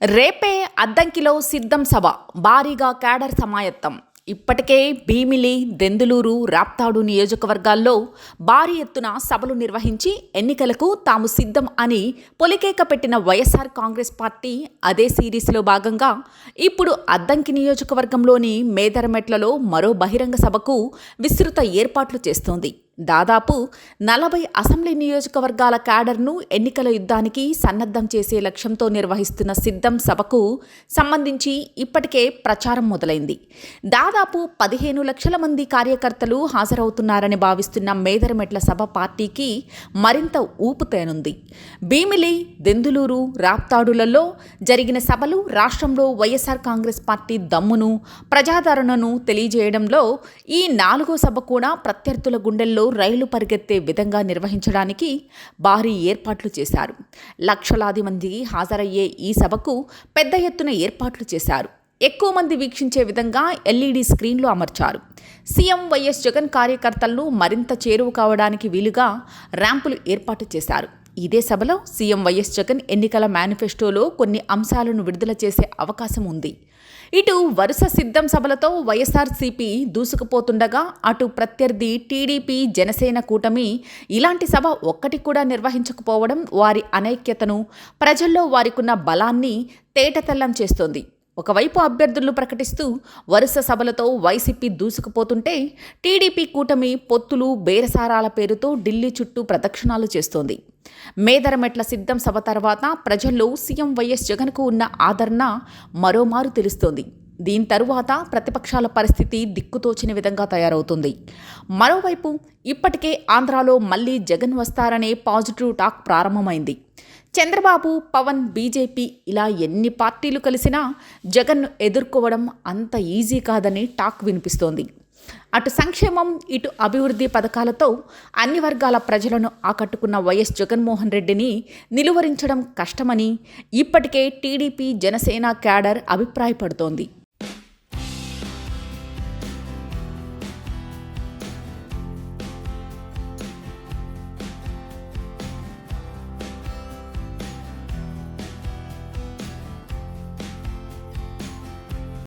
రేపే అద్దంకిలో సిద్ధం సభ. భారీగా కేడర్ సమాయత్తం. ఇప్పటికే భీమిలి దెందులూరు రాప్తాడు నియోజకవర్గాల్లో భారీ ఎత్తున సభలు నిర్వహించి ఎన్నికలకు తాము సిద్ధం అని పొలికేక పెట్టిన వైఎస్ఆర్ కాంగ్రెస్ పార్టీ అదే సిరీస్లో భాగంగా ఇప్పుడు అద్దంకి నియోజకవర్గంలోని మేదరమెట్లలో మరో బహిరంగ సభకు విస్తృత ఏర్పాట్లు చేస్తోంది. దాదాపు నలభై అసెంబ్లీ నియోజకవర్గాల క్యాడర్ను ఎన్నికల యుద్ధానికి సన్నద్ధం చేసే లక్ష్యంతో నిర్వహిస్తున్న సిద్ధం సభకు సంబంధించి ఇప్పటికే ప్రచారం మొదలైంది. దాదాపు పదిహేను లక్షల మంది కార్యకర్తలు హాజరవుతున్నారని భావిస్తున్న మేదరమెట్ల సభ పార్టీకి మరింత ఊపు తేనుంది. భీమిలి దెందులూరు రాప్తాడులలో జరిగిన సభలు రాష్ట్రంలో వైఎస్ఆర్ కాంగ్రెస్ పార్టీ దమ్మును ప్రజాదరణను తెలియజేయడంలో ఈ నాలుగో సభ కూడా ప్రత్యర్థుల గుండెల్లో రైలు పరిగెత్తే విధంగా నిర్వహించడానికి భారీ ఏర్పాట్లు చేశారు. లక్షలాది మంది హాజరయ్యే ఈ సభకు పెద్ద ఎత్తున ఏర్పాట్లు చేశారు. ఎక్కువ మంది వీక్షించే విధంగా ఎల్ఈడి స్క్రీన్లు అమర్చారు. సీఎం వైఎస్ జగన్ కార్యకర్తలను మరింత చేరువ కావడానికి వీలుగా ర్యాంపులు ఏర్పాటు చేశారు. ఇదే సభలో సీఎం వైఎస్ జగన్ ఎన్నికల మేనిఫెస్టోలో కొన్ని అంశాలను విడుదల చేసే అవకాశం ఉంది. ఇటు వరుస సిద్ధం సభలతో వైఎస్ఆర్సీపీ దూసుకుపోతుండగా అటు ప్రత్యర్థి టీడీపీ జనసేన కూటమి ఇలాంటి సభ ఒక్కటి కూడా నిర్వహించకపోవడం వారి అనైక్యతను ప్రజల్లో వారికున్న బలాన్ని తేటతెల్లం చేస్తోంది. ఒకవైపు అభ్యర్థులను ప్రకటిస్తూ వరుస సభలతో వైసీపీ దూసుకుపోతుంటే టీడీపీ కూటమి పొత్తులు బేరసారాల పేరుతో ఢిల్లీ చుట్టూ ప్రదక్షిణాలు చేస్తోంది. మేదరమెట్ల సిద్ధం సభ తర్వాత ప్రజల్లో సీఎం వైఎస్ జగన్కు ఉన్న ఆదరణ మరోమారు తెలుస్తోంది. దీని తరువాత ప్రతిపక్షాల పరిస్థితి దిక్కుతోచిన విధంగా తయారవుతుంది. మరోవైపు ఇప్పటికే ఆంధ్రాలో మళ్ళీ జగన్ వస్తారనే పాజిటివ్ టాక్ ప్రారంభమైంది. చంద్రబాబు పవన్ బీజేపీ ఇలా ఎన్ని పార్టీలు కలిసినా జగన్ను ఎదుర్కోవడం అంత ఈజీ కాదని టాక్ వినిపిస్తోంది. అటు సంక్షేమం ఇటు అభివృద్ధి పథకాలతో అన్ని వర్గాల ప్రజలను ఆకట్టుకున్న వైఎస్ జగన్మోహన్ రెడ్డిని నిలువరించడం కష్టమని ఇప్పటికే టీడీపీ జనసేన క్యాడర్ అభిప్రాయపడుతోంది.